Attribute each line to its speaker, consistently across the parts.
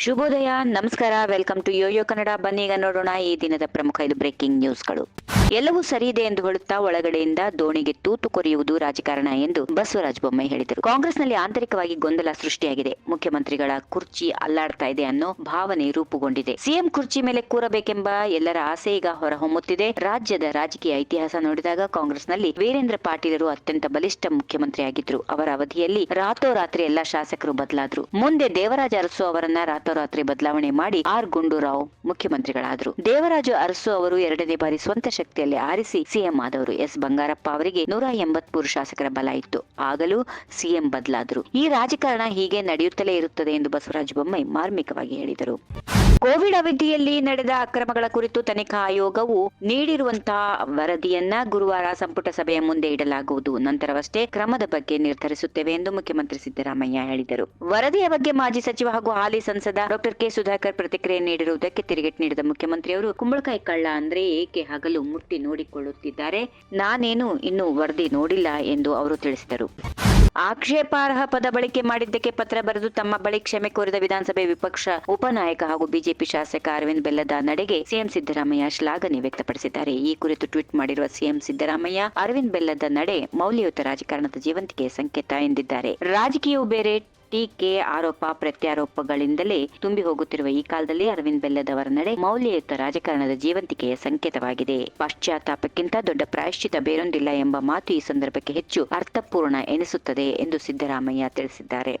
Speaker 1: ಶುಭೋದಯ, ನಮಸ್ಕಾರ, welcome to Yoyo Kannada. ಬನ್ನೀಗ ನೋಡೋಣ ಈ ದಿನದ ಪ್ರಮುಖ ಇದು ಬ್ರೇಕಿಂಗ್ ನ್ಯೂಸ್ಗಳು. ಎಲ್ಲವೂ ಸರಿ ಇದೆ ಎಂದು ಹೇಳುತ್ತಾ ಒಳಗಡೆಯಿಂದ ದೋಣಿಗೆ ತೂತು ಕೊರೆಯುವುದು ರಾಜಕಾರಣ ಎಂದು ಬಸವರಾಜ ಬೊಮ್ಮೆ ಹೇಳಿದರು. ಕಾಂಗ್ರೆಸ್ನಲ್ಲಿ ಆಂತರಿಕವಾಗಿ ಗೊಂದಲ ಸೃಷ್ಟಿಯಾಗಿದೆ. ಮುಖ್ಯಮಂತ್ರಿಗಳ ಕುರ್ಚಿ ಅಲ್ಲಾಡ್ತಾ ಇದೆ ಅನ್ನೋ ಭಾವನೆ ರೂಪುಗೊಂಡಿದೆ. ಸಿಎಂ ಕುರ್ಚಿ ಮೇಲೆ ಕೂರಬೇಕೆಂಬ ಎಲ್ಲರ ಆಸೆ ಈಗ ಹೊರಹೊಮ್ಮುತ್ತಿದೆ. ರಾಜ್ಯದ ರಾಜಕೀಯ ಇತಿಹಾಸ ನೋಡಿದಾಗ ಕಾಂಗ್ರೆಸ್ನಲ್ಲಿ ವೀರೇಂದ್ರ ಪಾಟೀಲರು ಅತ್ಯಂತ ಬಲಿಷ್ಠ ಮುಖ್ಯಮಂತ್ರಿಯಾಗಿದ್ರು. ಅವರ ಅವಧಿಯಲ್ಲಿ ರಾತೋರಾತ್ರಿ ಎಲ್ಲಾ ಶಾಸಕರು ಬದಲಾದ್ರು. ಮುಂದೆ ದೇವರಾಜ ಅರಸು ಅವರನ್ನ ರಾತೋರಾತ್ರಿ ಬದಲಾವಣೆ ಮಾಡಿ ಆರ್ ಗುಂಡೂರಾವ್ ಮುಖ್ಯಮಂತ್ರಿಗಳಾದರು. ದೇವರಾಜು ಅರಸು ಅವರು ಎರಡನೇ ಬಾರಿ ಸ್ವಂತ ಶಕ್ತಿಯಲ್ಲಿ ಆರಿಸಿ ಸಿಎಂ ಆದವರು ಎಸ್ ಬಂಗಾರಪ್ಪ ಅವರಿಗೆ ನೂರ ಎಂಬತ್ಮೂರು ಶಾಸಕರ ಬಲ ಇತ್ತು. ಆಗಲೂ ಸಿಎಂ ಬದಲಾದರು. ಈ ರಾಜಕಾರಣ ಹೀಗೆ ನಡೆಯುತ್ತಲೇ ಇರುತ್ತದೆ ಎಂದು ಬಸವರಾಜ ಬೊಮ್ಮಾಯಿ ಮಾರ್ಮಿಕವಾಗಿ ಹೇಳಿದರು. ಕೋವಿಡ್ ಅವಧಿಯಲ್ಲಿ ನಡೆದ ಅಕ್ರಮಗಳ ಕುರಿತು ತನಿಖಾ ಆಯೋಗವು ನೀಡಿರುವಂತಹ ವರದಿಯನ್ನ ಗುರುವಾರ ಸಂಪುಟ ಸಭೆಯ ಮುಂದೆ ಇಡಲಾಗುವುದು. ನಂತರವಷ್ಟೇ ಕ್ರಮದ ಬಗ್ಗೆ ನಿರ್ಧರಿಸುತ್ತೇವೆ ಎಂದು ಮುಖ್ಯಮಂತ್ರಿ ಸಿದ್ದರಾಮಯ್ಯ ಹೇಳಿದರು. ವರದಿಯ ಬಗ್ಗೆ ಮಾಜಿ ಸಚಿವ ಹಾಗೂ ಹಾಲಿ ಸಂಸದ ಡಾಕ್ಟರ್ ಕೆ ಸುಧಾಕರ್ ಪ್ರತಿಕ್ರಿಯೆ ನೀಡಿರುವುದಕ್ಕೆ ತಿರುಗೇಟು ನೀಡಿದ ಮುಖ್ಯಮಂತ್ರಿಯವರು, ಕುಂಬಳಕಾಯಿ ಕಳ್ಳ ಅಂದ್ರೆ ಏಕೆ ಹಗಲು ಮುಟ್ಟಿ ನೋಡಿಕೊಳ್ಳುತ್ತಿದ್ದಾರೆ? ನಾನೇನು ಇನ್ನೂ ವರದಿ ನೋಡಿಲ್ಲ ಎಂದು ಅವರು ತಿಳಿಸಿದರು. ಆಕ್ಷೇಪಾರ್ಹ ಪದ ಬಳಕೆ ಮಾಡಿದ್ದಕ್ಕೆ ಪತ್ರ ಬರೆದು ತಮ್ಮ ಬಳಿ ಕ್ಷಮೆ ಕೋರಿದ ವಿಧಾನಸಭೆ ವಿಪಕ್ಷ ಉಪನಾಯಕ ಹಾಗೂ ಬಿಜೆಪಿ ಶಾಸಕ ಅರವಿಂದ್ ಬೆಲ್ಲದ ನಡೆಗೆ ಸಿಎಂ ಸಿದ್ದರಾಮಯ್ಯ ಶ್ಲಾಘನೆ ವ್ಯಕ್ತಪಡಿಸಿದ್ದಾರೆ. ಈ ಕುರಿತು ಟ್ವೀಟ್ ಮಾಡಿರುವ ಸಿಎಂ ಸಿದ್ದರಾಮಯ್ಯ, ಅರವಿಂದ್ ಬೆಲ್ಲದ ನಡೆ ಮೌಲ್ಯಯುತ ರಾಜಕಾರಣದ ಜೀವಂತಿಕೆಯ ಸಂಕೇತ ಎಂದಿದ್ದಾರೆ. ರಾಜಕೀಯವು ಬೇರೆ ಟೀಕೆ ಆರೋಪ ಪ್ರತ್ಯಾರೋಪಗಳಿಂದಲೇ ತುಂಬಿ ಹೋಗುತ್ತಿರುವ ಈ ಕಾಲದಲ್ಲಿ ಅರವಿಂದ್ ಬೆಲ್ಲದವರ ನಡೆ ಮೌಲ್ಯಯುತ ರಾಜಕಾರಣದ ಜೀವಂತಿಕೆಯ ಸಂಕೇತವಾಗಿದೆ. ಪಶ್ಚಾತ್ತಾಪಕ್ಕಿಂತ ದೊಡ್ಡ ಪ್ರಾಯಶ್ಚಿತ ಬೇರೊಂದಿಲ್ಲ ಎಂಬ ಮಾತು ಈ ಸಂದರ್ಭಕ್ಕೆ ಹೆಚ್ಚು ಅರ್ಥಪೂರ್ಣ ಎನಿಸುತ್ತದೆ ಎಂದು ಸಿದ್ದರಾಮಯ್ಯ ತಿಳಿಸಿದ್ದಾರೆ.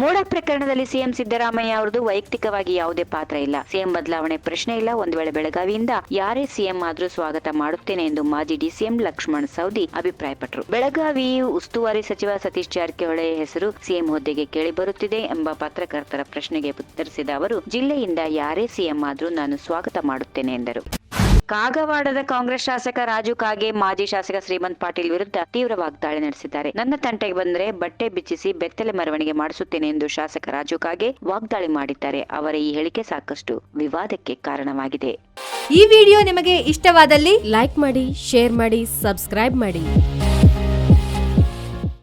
Speaker 1: ಮೋಡ ಪ್ರಕರಣದಲ್ಲಿ ಸಿಎಂ ಸಿದ್ದರಾಮಯ್ಯ ಅವರದು ವೈಯಕ್ತಿಕವಾಗಿ ಯಾವುದೇ ಪಾತ್ರ ಇಲ್ಲ. ಸಿಎಂ ಬದಲಾವಣೆ ಪ್ರಶ್ನೆ ಇಲ್ಲ. ಒಂದು ವೇಳೆ ಬೆಳಗಾವಿಯಿಂದ ಯಾರೇ ಸಿಎಂ ಆದ್ರೂ ಸ್ವಾಗತ ಮಾಡುತ್ತೇನೆ ಎಂದು ಮಾಜಿ ಡಿಸಿಎಂ ಲಕ್ಷ್ಮಣ್ ಸೌದಿ ಅಭಿಪ್ರಾಯಪಟ್ಟರು. ಬೆಳಗಾವಿ ಉಸ್ತುವಾರಿ ಸಚಿವ ಸತೀಶ್ ಜಾರಕಿಹೊಳಿ ಹೆಸರು ಸಿಎಂ ಹುದ್ದೆಗೆ ಕೇಳಿ ಬರುತ್ತಿದೆ ಎಂಬ ಪತ್ರಕರ್ತರ ಪ್ರಶ್ನೆಗೆ ಉತ್ತರಿಸಿದ ಅವರು, ಜಿಲ್ಲೆಯಿಂದ ಯಾರೇ ಸಿಎಂ ಆದರೂ ನಾನು ಸ್ವಾಗತ ಮಾಡುತ್ತೇನೆ ಎಂದರು. ಕಾಗವಾಡದ ಕಾಂಗ್ರೆಸ್ ಶಾಸಕ ರಾಜು ಕಾಗೆ ಮಾಜಿ ಶಾಸಕ ಶ್ರೀಮಂತ್ ಪಾಟೀಲ್ ವಿರುದ್ಧ ತೀವ್ರ ವಾಗ್ದಾಳಿ ನಡೆಸಿದ್ದಾರೆ. ನನ್ನ ತಂಟೆಗೆ ಬಂದರೆ ಬಟ್ಟೆ ಬಿಚ್ಚಿಸಿ ಬೆತ್ತಲೆ ಮೆರವಣಿಗೆ ಮಾಡಿಸುತ್ತೇನೆ ಎಂದು ಶಾಸಕ ರಾಜು ಕಾಗೆ ವಾಗ್ದಾಳಿ ಮಾಡಿದ್ದಾರೆ. ಅವರ ಈ ಹೇಳಿಕೆ ಸಾಕಷ್ಟು ವಿವಾದಕ್ಕೆ ಕಾರಣವಾಗಿದೆ.
Speaker 2: ಈ ವಿಡಿಯೋ ನಿಮಗೆ ಇಷ್ಟವಾದಲ್ಲಿ ಲೈಕ್ ಮಾಡಿ, ಶೇರ್ ಮಾಡಿ, ಸಬ್ಸ್ಕ್ರೈಬ್ ಮಾಡಿ.